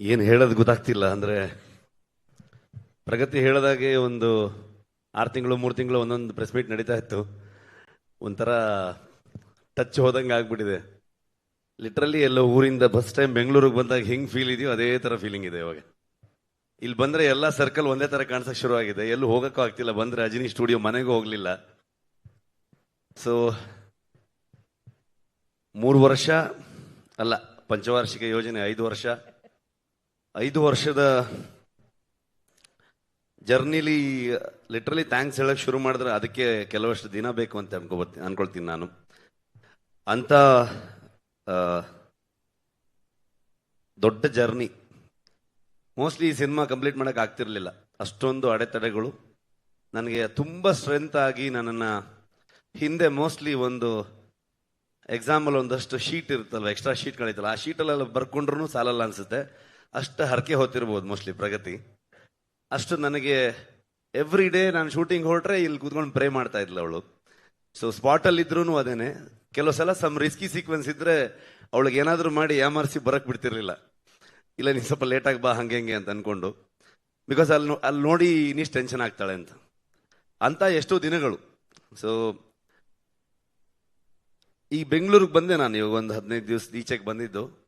ಏನು ಹೇಳೋದು ಗೊತ್ತಾಗ್ತಿಲ್ಲ, ಅಂದರೆ ಪ್ರಗತಿ ಹೇಳಿದಾಗೆ ಒಂದು ಆರು ತಿಂಗಳು, ಮೂರು ತಿಂಗಳು ಒಂದೊಂದು ಪ್ರೆಸ್ ಮೀಟ್ ನಡೀತಾ ಇತ್ತು. ಒಂಥರ ಟಚ್ ಹೋದಂಗೆ ಆಗ್ಬಿಟ್ಟಿದೆ. ಲಿಟ್ರಲಿ ಎಲ್ಲ ಊರಿಂದ ಫಸ್ಟ್ ಟೈಮ್ ಬೆಂಗಳೂರಿಗೆ ಬಂದಾಗ ಹೆಂಗೆ ಫೀಲ್ ಇದೆಯೋ ಅದೇ ಥರ ಫೀಲಿಂಗ್ ಇದೆ ಇವಾಗ. ಇಲ್ಲಿ ಬಂದರೆ ಎಲ್ಲ ಸರ್ಕಲ್ ಒಂದೇ ಥರ ಕಾಣಿಸೋಕೆ ಶುರು ಆಗಿದೆ ಎಲ್ಲೂ ಹೋಗೋಕ್ಕೂ ಆಗ್ತಿಲ್ಲ. ಬಂದರೆ ಅಜಿನಿ ಸ್ಟುಡಿಯೋ ಮನೆಗೂ ಹೋಗಲಿಲ್ಲ. ಸೊ ಮೂರು ವರ್ಷ ಅಲ್ಲ, ಪಂಚವಾರ್ಷಿಕ ಯೋಜನೆ ಐದು ವರ್ಷ. ಐದು ವರ್ಷದ ಜರ್ನಿಲಿ ಲಿಟ್ರಲಿ ಥ್ಯಾಂಕ್ಸ್ ಹೇಳಕ್ ಶುರು ಮಾಡಿದ್ರೆ ಅದಕ್ಕೆ ಕೆಲವಷ್ಟು ದಿನ ಬೇಕು ಅಂತ ಅನ್ಕೋಬತ್ತೀನಿ ಅನ್ಕೊಳ್ತೀನಿ ನಾನು. ಅಂತ ದೊಡ್ಡ ಜರ್ನಿ. ಮೋಸ್ಟ್ಲಿ ಈ ಸಿನಿಮಾ ಕಂಪ್ಲೀಟ್ ಮಾಡಕ್ ಆಗ್ತಿರ್ಲಿಲ್ಲ. ಅಷ್ಟೊಂದು ಅಡೆತಡೆಗಳು. ನನಗೆ ತುಂಬ ಸ್ಟ್ರೆಂತ್ ಆಗಿ ನನ್ನನ್ನ ಹಿಂದೆ ಮೋಸ್ಟ್ಲಿ ಒಂದು ಎಕ್ಸಾಂಪಲ್ ಒಂದಷ್ಟು ಶೀಟ್ ಇರುತ್ತಲ್ವ ಎಕ್ಸ್ಟ್ರಾ ಶೀಟ್ಗಳಿತ್ತಲ್ಲ ಆ ಶೀಟಲ್ಲೆಲ್ಲ ಬರ್ಕೊಂಡ್ರು ಸಾಲಲ್ಲ ಅನ್ಸುತ್ತೆ. ಅಷ್ಟು ಹರಕೆ ಹೋಗ್ತಿರ್ಬೋದು ಮೋಸ್ಟ್ಲಿ ಪ್ರಗತಿ. ಅಷ್ಟು ನನಗೆ ಎವ್ರಿ ಡೇ ನಾನು ಶೂಟಿಂಗ್ ಹೊರಟ್ರೆ ಇಲ್ಲಿ ಕೂತ್ಕೊಂಡು ಪ್ರೇ ಮಾಡ್ತಾ ಇದ್ಲು ಅವಳು. ಸೊ ಸ್ಪಾಟಲ್ಲಿ ಇದ್ರೂ ಅದೇನೆ. ಕೆಲವು ಸಲ ಸಮ್ ರಿಸ್ಕಿ ಸೀಕ್ವೆನ್ಸ್ ಇದ್ರೆ ಅವಳಿಗೆ ಏನಾದರೂ ಮಾಡಿ ಯಾಮರ್ಸಿ ಬರಕ್ ಬಿಡ್ತಿರ್ಲಿಲ್ಲ. ಇಲ್ಲ ನೀನು ಸ್ವಲ್ಪ ಲೇಟಾಗಿ ಬಾ, ಹಂಗೆ ಹಂಗೆ ಅಂತ ಅನ್ಕೊಂಡು. ಬಿಕಾಸ್ ಅಲ್ಲಿ ಅಲ್ಲಿ ನೋಡಿ ಇನ್ನಿಷ್ಟು ಟೆನ್ಷನ್ ಆಗ್ತಾಳೆ ಅಂತ. ಅಂತ ಎಷ್ಟೋ ದಿನಗಳು. ಸೊ ಈ ಬೆಂಗಳೂರಿಗೆ ಬಂದೆ ನಾನು ಇವಾಗ ಒಂದು ಹದಿನೈದು ದಿವಸ ಈಚೆಗೆ ಬಂದಿದ್ದು.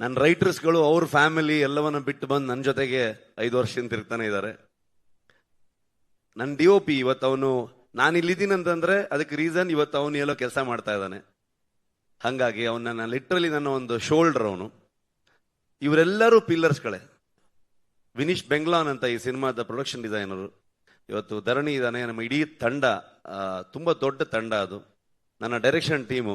ನನ್ನ ರೈಟರ್ಸ್ಗಳು ಅವ್ರ ಫ್ಯಾಮಿಲಿ ಎಲ್ಲವನ್ನ ಬಿಟ್ಟು ಬಂದು ನನ್ನ ಜೊತೆಗೆ ಐದು ವರ್ಷದಿಂದ ತಿರ್ತಾನೆ ಇದ್ದಾರೆ ನನ್ನ ಡಿ ಒ ಪಿ ಇವತ್ತು ಅವನು, ನಾನು ಇಲ್ಲಿದ್ದೀನಿ ಅಂತಂದ್ರೆ ಅದಕ್ಕೆ ರೀಸನ್ ಇವತ್ತು ಅವನು ಎಲ್ಲೋ ಕೆಲಸ ಮಾಡ್ತಾ ಇದ್ದಾನೆ. ಹಂಗಾಗಿ ಅವನ ನನ್ನ ಲಿಟ್ರಲಿ ನನ್ನ ಒಂದು ಶೋಲ್ಡರ್ ಅವನು. ಇವರೆಲ್ಲರೂ ಪಿಲ್ಲರ್ಸ್ಗಳೇ ವಿನೀಶ್ ಬೆಂಗ್ಲಾನ್ ಅಂತ ಈ ಸಿನಿಮಾದ ಪ್ರೊಡಕ್ಷನ್ ಡಿಸೈನರು ಇವತ್ತು ಧರಣಿ ಇದ್ದಾನೆ, ನಮ್ಮ ಇಡೀ ತಂಡ ತುಂಬಾ ದೊಡ್ಡ ತಂಡ ಅದು. ನನ್ನ ಡೈರೆಕ್ಷನ್ ಟೀಮು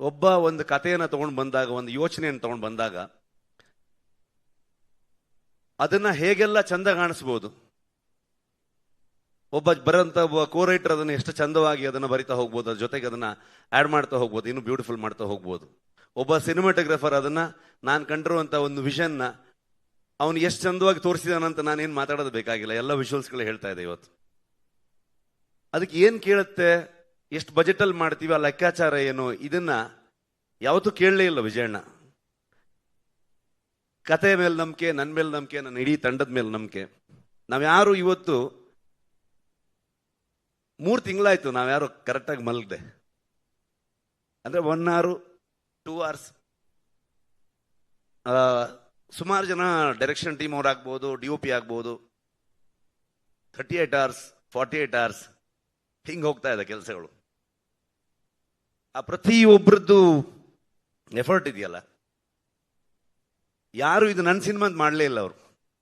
ಒಬ್ಬ ಒಂದು ಕಥೆಯನ್ನು ತಗೊಂಡು ಬಂದಾಗ, ಒಂದು ಯೋಚನೆಯನ್ನು ತಗೊಂಡು ಬಂದಾಗ, ಅದನ್ನ ಹೇಗೆಲ್ಲ ಚಂದ ಕಾಣಿಸ್ಬೋದು? ಒಬ್ಬ ಬರೋಂಥ ಒಬ್ಬ ಕೋ ರೈಟರ್ ಅದನ್ನ ಎಷ್ಟು ಚಂದವಾಗಿ ಅದನ್ನು ಬರಿತಾ ಹೋಗ್ಬೋದು, ಅದ್ರ ಜೊತೆಗೆ ಅದನ್ನ ಆಡ್ ಮಾಡ್ತಾ ಹೋಗ್ಬೋದು, ಇನ್ನು ಬ್ಯೂಟಿಫುಲ್ ಮಾಡ್ತಾ ಹೋಗ್ಬೋದು. ಒಬ್ಬ ಸಿನಿಮಾಟೋಗ್ರಫರ್ ಅದನ್ನ ನಾನು ಕಂಡಿರುವಂತ ಒಂದು ವಿಷನ್ನ ಅವನು ಎಷ್ಟು ಚಂದವಾಗಿ ತೋರಿಸಿದಾನಂತ ನಾನೇನು ಮಾತಾಡೋದು ಬೇಕಾಗಿಲ್ಲ, ಎಲ್ಲ ವಿಷುವಲ್ಸ್ಗಳು ಹೇಳ್ತಾ ಇದೆ ಇವತ್ತು. ಅದಕ್ಕೆ ಏನು ಕೇಳುತ್ತೆ? ಎಷ್ಟು ಬಜೆಟ್ ಅಲ್ಲಿ ಮಾಡ್ತೀವಿ, ಆ ಲೆಕ್ಕಾಚಾರ ಏನು, ಇದನ್ನ ಯಾವತ್ತೂ ಕೇಳಲೇ ಇಲ್ಲ ವಿಜಯಣ್ಣ. ಕತೆ ಮೇಲೆ ನಂಬಿಕೆ ನನ್ನ ಮೇಲೆ ನಂಬಿಕೆ, ನನ್ನ ಇಡೀ ತಂಡದ ಮೇಲೆ ನಂಬಿಕೆ. ನಾವ್ಯಾರು ಇವತ್ತು, ಮೂರು ತಿಂಗಳಾಯ್ತು ನಾವ್ಯಾರು ಕರೆಕ್ಟಾಗಿ ಮಲಗದೆ. ಅಂದ್ರೆ ಒನ್ ಅವರ್ ಟೂ ಅವರ್ಸ್ ಸುಮಾರು ಜನ ಡೈರೆಕ್ಷನ್ ಟೀಮ್ ಅವ್ರು ಆಗ್ಬೋದು ಡಿ ಒ ಪಿ ಆಗ್ಬೋದು. Thirty eight hours forty eight hours ಹಿಂಗೆ ಹೋಗ್ತಾ ಇದೆ ಕೆಲಸಗಳು. ಆ ಪ್ರತಿಯೊಬ್ಬರದ್ದು ಎಫರ್ಟ್ ಇದೆಯಲ್ಲ. ಯಾರು ಇದು ನನ್ನ ಸಿನಿಮಾ ಅಂತ ಮಾಡಲೇ ಇಲ್ಲ ಅವರು.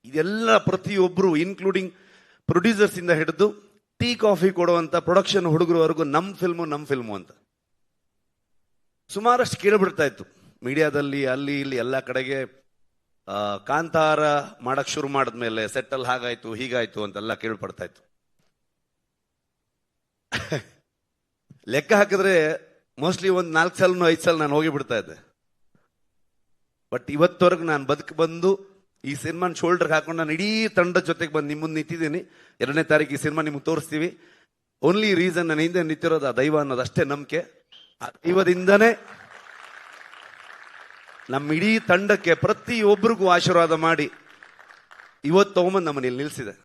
ಇದೆಲ್ಲ ಪ್ರತಿಯೊಬ್ಬರು ಇನ್ಕ್ಲೂಡಿಂಗ್ ಪ್ರೊಡ್ಯೂಸರ್ಸ್ ಇಂದ ಹಿಡಿದು ಟೀ, ಕಾಫಿ ಕೊಡುವಂತ ಪ್ರೊಡಕ್ಷನ್ ಹುಡುಗರವರೆಗೂ ನಮ್ಮ ಫಿಲ್ಮು ನಮ್ಮ ಫಿಲ್ಮು ಅಂತ. ಸುಮಾರಷ್ಟು ಕೇಳಿಬಿಡ್ತಾ ಇತ್ತು. ಮೀಡಿಯಾದಲ್ಲಿ, ಅಲ್ಲಿ, ಇಲ್ಲಿ, ಎಲ್ಲ ಕಡೆಗೆ ಕಾಂತಾರ ಮಾಡಕ್ ಶುರು ಮಾಡಿದ್ಮೇಲೆ ಸೆಟ್ಟಲ್ ಹಾಗಾಯ್ತು, ಹೀಗಾಯಿತು ಅಂತೆಲ್ಲ ಕೇಳ್ಪಡ್ತಾ ಇತ್ತು. ಲೆಕ್ಕ ಹಾಕಿದ್ರೆ ಮೋಸ್ಟ್ಲಿ ಒಂದು ನಾಲ್ಕು ಸಲ ಐದು ಸಲ ನಾನು ಹೋಗಿ ಬಿಡ್ತಾ ಇದ್ದೆ. ಬಟ್ ಇವತ್ತವರೆಗೂ ನಾನು ಬದುಕು ಬಂದು ಈ ಸಿನಿಮಾನ ಶೋಲ್ಡರ್ಗೆ ಹಾಕೊಂಡು ನಾನು ಇಡೀ ತಂಡದ ಜೊತೆಗೆ ಬಂದು ನಿಮ್ಮ ಮುಂದೆ ನಿಂತಿದ್ದೀನಿ. ಎರಡನೇ ತಾರೀಕು ಈ ಸಿನಿಮಾ ನಿಮ್ಗೆ ತೋರಿಸ್ತೀವಿ. ಓನ್ಲಿ ರೀಸನ್ ನನ್ನ ಹಿಂದೆ ನಿಂತಿರೋದು ಆ ದೈವ ಅನ್ನೋದು ಅಷ್ಟೇ ನಂಬಿಕೆ. ಆ ದೈವದಿಂದನೇ ನಮ್ಮ ಇಡೀ ತಂಡಕ್ಕೆ ಪ್ರತಿಯೊಬ್ಬರಿಗೂ ಆಶೀರ್ವಾದ ಮಾಡಿ ಇವತ್ತು ತಗೊಂಬಂದು ನಮ್ಮನ್ನು ಇಲ್ಲಿ ನಿಲ್ಸಿದೆ.